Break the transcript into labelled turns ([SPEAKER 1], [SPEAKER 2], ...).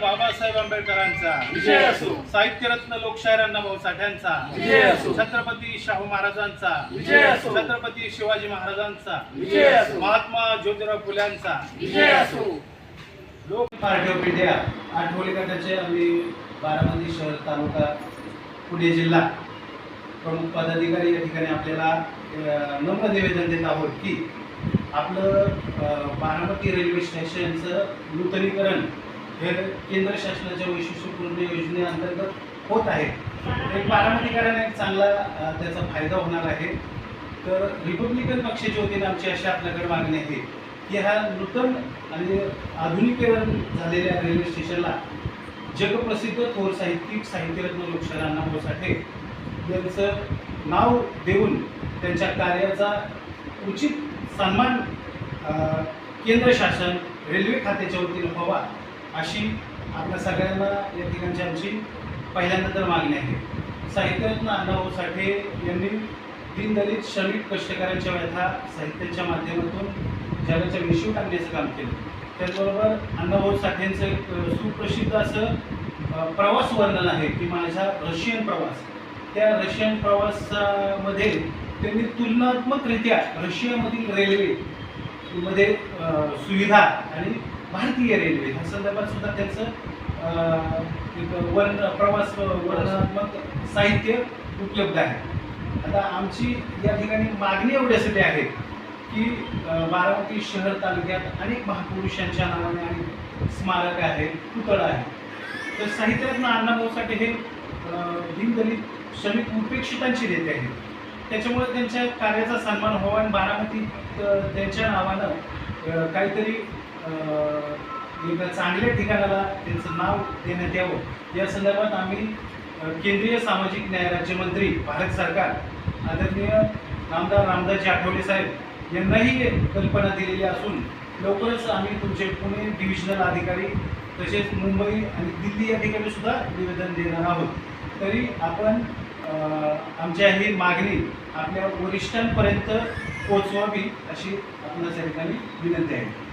[SPEAKER 1] बाबासाहेब आंबेडकरांचा.
[SPEAKER 2] विजय असो.
[SPEAKER 1] साहित्यरत्न लोकशाहीर अण्णाभाऊ साठ्यांचा
[SPEAKER 2] विजय असो.
[SPEAKER 1] छत्रपती शाहू महाराजांचा.
[SPEAKER 2] विजय असो.
[SPEAKER 1] छत्रपती शिवाजी महाराजांचा.
[SPEAKER 2] विजय असो.
[SPEAKER 1] महात्मा ज्योतिराव फुल्यांचा.
[SPEAKER 2] विजय असो.
[SPEAKER 1] लोक पार्टी ऑफ इंडिया आठवले गटाचे आम्ही बारामती शहर तालुका पुणे जिल्हा प्रमुख पदाधिकारी या ठिकाणी आपल्याला नम्र निवेदन देत आहोत की आपलं बारामती रेल्वे स्टेशनचं नूतनीकरण हे केंद्र शासनाच्या वैशिष्ट्यपूर्ण योजनेअंतर्गत होत आहे. एक बारामतीकरांना एक चांगला त्याचा फायदा होणार आहे. तर रिपब्लिकन पक्षाच्या वतीने आमची अशी आपल्याकडे मागणी आहे की हा नूतन आणि आधुनिकीकरण झालेल्या रेल्वे स्टेशनला जगप्रसिद्ध थोर साहित्यिक साहित्यरत्न लोकशाहीर अण्णाभाऊ साठे यांचं नाव देऊन त्यांच्या कार्याचा उचित सन्मान केंद्र शासन रेल्वे खात्याच्या वतीनं व्हावा अशी आपल्या सगळ्यांना या ठिकाणची आमची पहिल्यांदा तर मागणी आहे. साहित्यरत्न अण्णाभाऊ साठे यांनी दीनदलित श्रमिक कष्टकऱ्यांच्या व्यथा साहित्याच्या माध्यमातून जगाच्या विषयी टाकण्याचं काम केलं. त्याचबरोबर अण्णाभाऊ साठेंचं एक सुप्रसिद्ध असं प्रवास वर्णन आहे की माझा रशियन प्रवास. त्या रशियन प्रवासामध्ये त्यांनी तुलनात्मकरित्या रशियामधील रेल्वे मध्ये सुविधा आणि भारतीय रेल्वे ह्या संदर्भात सुद्धा त्यांचं वर्ण प्रवास वर्णनात्मक साहित्य उपलब्ध आहे. आता आमची या ठिकाणी मागणी एवढ्यासाठी आहे की बारामती शहर तालुक्यात अनेक महापुरुषांच्या नावाने आणि स्मारक आहे पुतळा आहे. तर साहित्यरत्न अण्णाभाऊ साठे हे अ, श्रमिक उपेक्षितांचे नेते आहेत. त्याच्यामुळे त्यांच्या कार्याचा सन्मान व्हावा आणि बारामतीत त्यांच्या नावानं काहीतरी एका चांगल्या ठिकाणाला त्यांचं नाव देण्यात यावं. या संदर्भात आम्ही केंद्रीय सामाजिक न्याय राज्यमंत्री भारत सरकार आदरणीय नामदार रामदासजी आठवले साहेब यांनाही कल्पना दिलेली असून लवकरच आम्ही तुमचे पुणे डिव्हिजनल अधिकारी तसेच मुंबई आणि दिल्ली या ठिकाणी सुद्धा निवेदन देणार आहोत. तरी आपण आमच्या ही मागणी आपल्या वरिष्ठांपर्यंत पोचवावी अशी आपणास या ठिकाणी विनंती आहे.